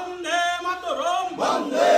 বন্দে মাতরম। বন্দে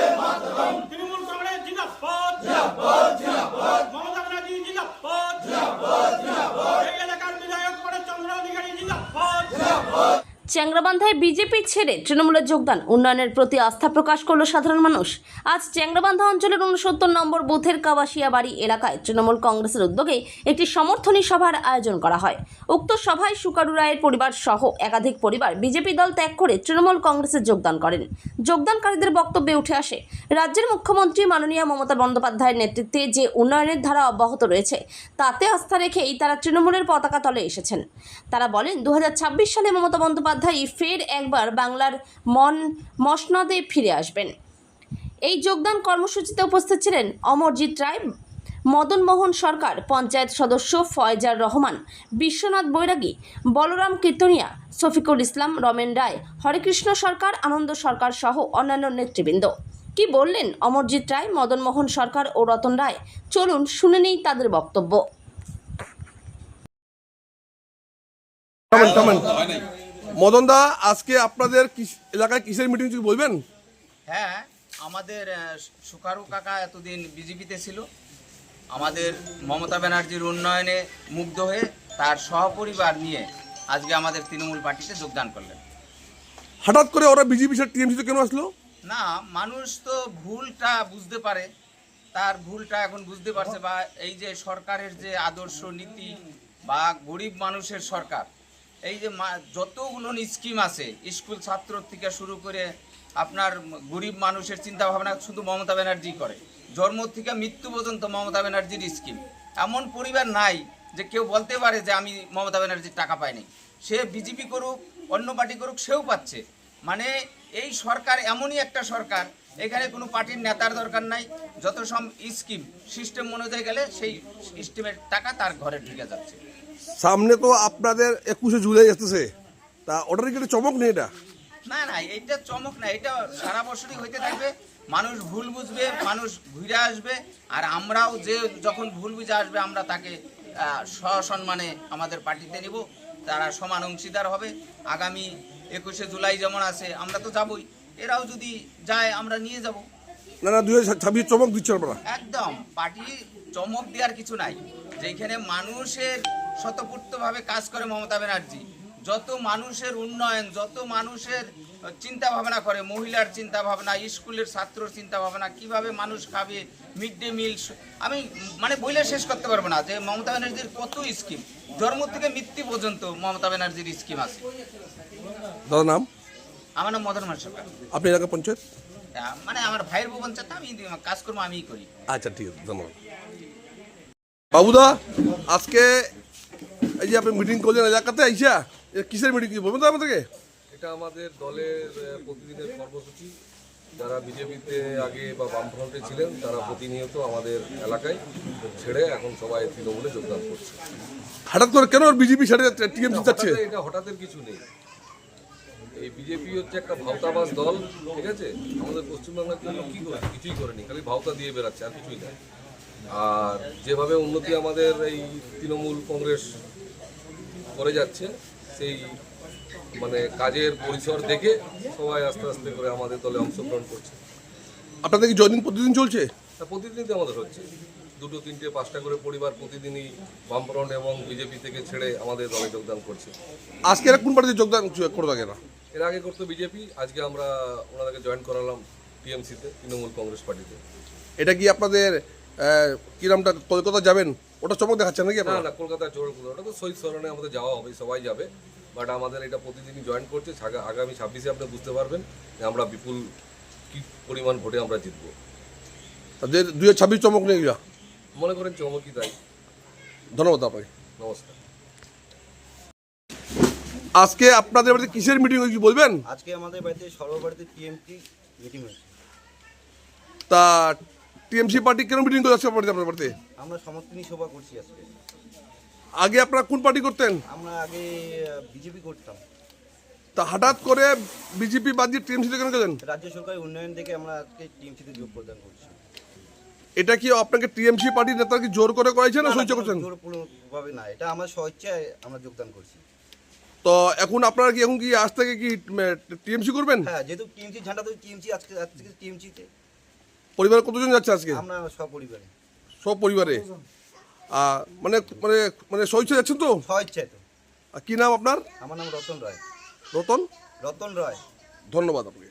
চ্যাংরাবান্ধায় BJP ছেড়ে তৃণমূলে যোগদান। উন্নয়নের প্রতি আস্থা প্রকাশ করল সাধারণ মানুষ। আজ চ্যাংরাবান্ধা অঞ্চলের উনসত্তর নম্বর বুথের কাবাসিয়া বাড়ি এলাকায় তৃণমূল কংগ্রেসের উদ্যোগে একটি সমর্থনী সভার আয়োজন করা হয়। উক্ত সভায় সুকারু রায়ের পরিবার সহ একাধিক পরিবার বিজেপি দল ত্যাগ করে তৃণমূল কংগ্রেসে যোগদান করেন। যোগদানকারীদের বক্তব্যে উঠে আসে, রাজ্যের মুখ্যমন্ত্রী মাননীয় মমতা বন্দ্যোপাধ্যায়ের নেতৃত্বে যে উন্নয়নের ধারা অব্যাহত রয়েছে, তাতে আস্থা রেখেই তারা তৃণমূলের পতাকা তলে এসেছেন। তারা বলেন দু হাজার ছাব্বিশ সালে মমতা বন্দ্যোপাধ্যায় ফের একবার বাংলার মন মসনদে ফিরে আসবেন। এই যোগদান কর্মসূচিতে উপস্থিত ছিলেন অমরজিৎ রায় মদন মোহন সরকার, পঞ্চায়েত সদস্য ফয়জার রহমান, বিশ্বনাথ বৈরাগী, বলরাম কীর্তনিয়া, শফিকুল ইসলাম, রমেন রায়, হরেকৃষ্ণ সরকার, আনন্দ সরকার সহ অন্যান্য নেতৃবৃন্দ। কি বললেন অমরজিৎ রায় মদন মোহন সরকার ও রতন রায়? চলুন শুনে নেই তাদের বক্তব্য। মদন দা আজকে আপনাদের এলাকায় কিসের মিটিং কিছু বলবেন? হ্যাঁ আমাদের সুকারু কাকা এতদিন বিজেপিতে ছিল। আমাদের মমতা ব্যানার্জির উন্নয়নে মুগ্ধ হয়ে তার সহপরিবার নিয়ে আজকে আমাদের তৃণমূল পার্টিতে যোগদান করলেন। হঠাৎ করে ওরা বিজেপি টিএমসিতে কেন আসলো? না মানুষ তো ভুলটা বুঝতে পারে। তার ভুলটা এখন বুঝতে পারছে বা এই যে সরকারের যে আদর্শ নীতি বা গরিব মানুষের সরকার এই যে যতগুলো স্কিম আছে, স্কুল ছাত্র থেকে শুরু করে আপনার গরিব মানুষের চিন্তা ভাবনা শুধু মমতা ব্যানার্জি করে। জন্ম থেকে মৃত্যু পর্যন্ত মমতা ব্যানার্জির স্কিম। এমন পরিবার নাই যে কেউ বলতে পারে যে আমি মমতা ব্যানার্জির টাকা পাইনি। সে বিজেপি করুক, অন্য পার্টি করুক, সেও পাচ্ছে। মানে এই সরকার এমনই একটা সরকার এখানে কোনো পার্টির নেতার দরকার নাই। যত সব স্কিম সিস্টেম অনুযায়ী গেলে সেই স্কিমের টাকা তার ঘরে ঢুকে যাচ্ছে। সামনে তো আপনাদের একুশে জুলাই আসতেছে। তা ওটার কি একটা চমক নেই এটা? না না এইটা চমক না এটা সারা বছরই হইতে থাকবে। মানুষ ভুল বুঝবে মানুষ ঘুরে আসবে আর আমরাও যে যখন ভুল বুঝে আসবে আমরা তাকে সসম্মানে আমাদের পার্টিতে নিব। তারা সমান অংশীদার হবে। আগামী একুশে জুলাই যেমন আছে আমরা তো যাবই। এরাও যদি যায় আমরা নিয়ে যাব। না না দুই হাজার ছাব্বিশ চমক দিচ্ছে আপনারা। একদম পার্টি চমক দেওয়ার কিছু নাই। যেখানে মানুষের স্বতঃপূর্তভাবে কাজ করে মমতা ব্যানার্জি যত মানুষের উন্নয়ন যত মানুষের চিন্তা ভাবনা করে মহিলার চিন্তা ভাবনা স্কুলের ছাত্রর চিন্তা ভাবনা কীভাবে মানুষ খাবে মিড ডে মিল আমি মানে বইলে শেষ করতে পারব না যে মমতা ব্যানার্জির কত স্কিম। জন্ম থেকে মৃত্যু পর্যন্ত মমতা ব্যানার্জির স্কিম আছে। নাম? আমার নাম মদন সরকার। আপনি এলাকা পঞ্চায়েত? মানে আমার ভাইয়ের বউ পঞ্চায়েত আমি কাজকর্ম আমিই করি। আচ্ছা ঠিক আছে ধন্যবাদ। বাবুদা আজকে এই যে আপনি মিটিং করলেন এলাকাতে আইসা? কিসের মিটিং বলবেন তো আমাদেরকে? এটা আমাদের দলের প্রতিদিনের কর্মসূচি। যারা বিজেপিতে আগে বা বামফ্রন্টে ছিলেন তারা প্রতিনিয়ত আমাদের এলাকায় ছেড়ে এখন সবাই তৃণমূলে যোগদান করছে। হঠাৎ করে কেন বিজেপি সাথে টিএমসি যাচ্ছে? হঠাৎ এটা হঠাৎের কিছু নেই। এই বিজেপি হচ্ছে একটা ভাওতাবাস দল ঠিক আছে? আমাদের পশ্চিমবাংলার জন্য কি করেছে কিছুই করেনি খালি ভাওতা দিয়ে বেড়াচ্ছে আর কিছুই না। আর যেভাবে উন্নতি আমাদের এই তৃণমূল কংগ্রেস করে যাচ্ছে সেই মানে কাজের পরিসর দেখে সবাই আস্তে আস্তে করে আমাদের দলে অংশগ্রহণ করছে। আপনাদের কি জয়দিন প্রতিদিন চলছে? তা প্রতিদিনই তো আমাদের হচ্ছে। দুটো তিনটে পাঁচটা করে পরিবার প্রতিদিনই বামফ্রন্ট এবং বিজেপি থেকে ছেড়ে আমাদের দলে যোগদান করছে। আজকে এরা কোন পার্টিতে যোগদান করে থাকে না এর আগে করতো বিজেপি আজকে আমরা ওনাদেরকে জয়েন করালাম টিএমসিতে তৃণমূল কংগ্রেস পার্টিতে। এটা কি আপনাদের আহ, কি কলকাতা যাবেন? ওটা চমক দেখাচ্ছে নাকি না না কলকাতায় জোর ওটা তো শহীদ স্মরণে আমাদের যাওয়া হবে সবাই যাবে। বাট আমাদের এটা প্রতিদিনই জয়েন করছে আগামী ছাব্বিশে আপনি বুঝতে পারবেন যে আমরা বিপুল কি পরিমাণ ভোটে আমরা জিতবো। দুই হাজার ছাব্বিশ চমক নেই। মনে করেন চমকই তাই। ধন্যবাদ আপনাকে। নমস্কার। আজকে আপনাদের বাড়িতে কিসের মিটিং হয়েছে বলবেন? আজকে আমাদের বাড়িতে সর্ববাড়িতে টিএমটি মিটিং হয়েছে। তা টিএমসি পার্টি কেন মিটিং করে যাচ্ছে আপনাদের বাড়িতে আমরা সমর্থনী সভা করছি আজকে। আগে আপনারা কোন পার্টি করতেন? আমরা আগে বিজেপি করতাম। তা হঠাৎ করে বিজেপি বাদ দিয়ে টিএমসিতে কেন গেলেন? রাজ্য সরকারের উন্নয়ন দেখে আমরা আজকে টিএমসিতে যোগ প্রদান করছি। এটা কি আপনাকে টিএমসি পার্টির নেতারা কি জোর করে করাইছে না সহ্য করছেন? জোরপূর্ণভাবে না এটা আমার স্বইচ্ছায় আমরা যোগদান করছি। তো এখন আপনারা কি এখন কি আজ থেকে কি টিএমসি করবেন? হ্যাঁ যেহেতু টিএমসি ঝান্ডা তো টিএমসি আজকে আজকে টিএমসিতে। পরিবারে কতজন যাচ্ছে আজকে? আমরা সব পরিবারে। সব পরিবারে? মানে মানে মানে স্বইচ্ছা যাচ্ছেন তো? ছয় ইচ্ছায় তো। আর কি নাম আপনার? আমার নাম রতন রায়। রতন? রতন রায়। ধন্যবাদ আপনাকে।